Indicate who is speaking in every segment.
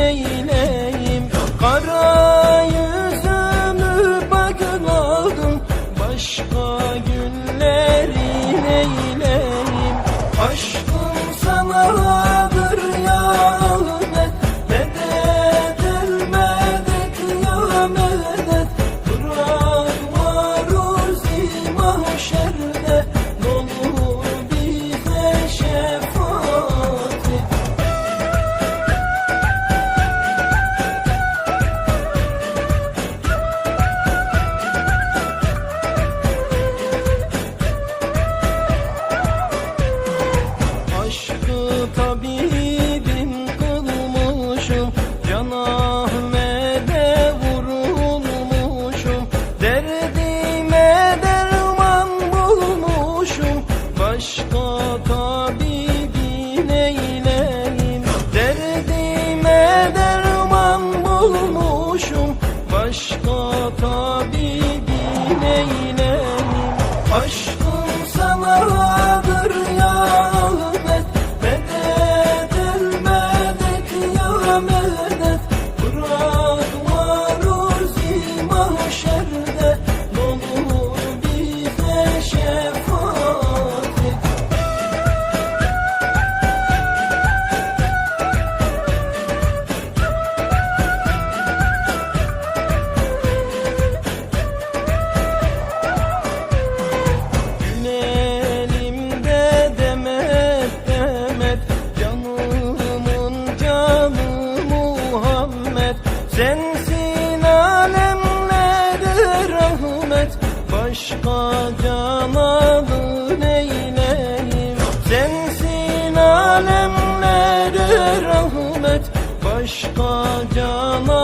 Speaker 1: neyleyim Kara Başka tabibin eylemin Başka Mustafa Cemal'ın eyleyim Sensin alemlere rahmet. Başka cana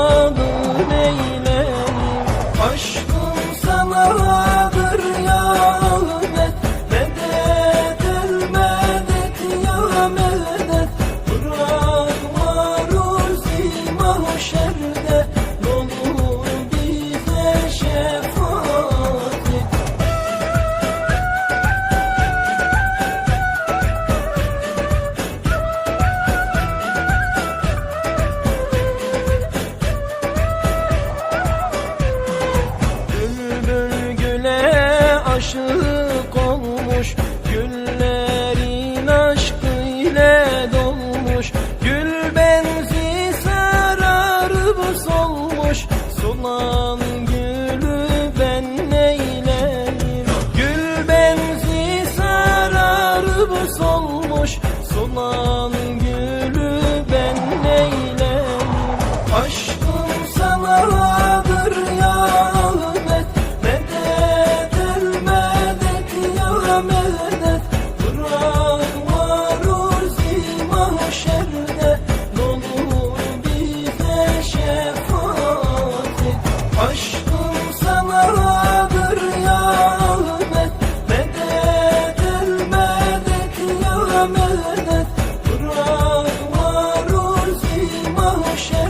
Speaker 1: Olan gülü ben neyleyim Gül benzi sararıp solmuş Solan 无声。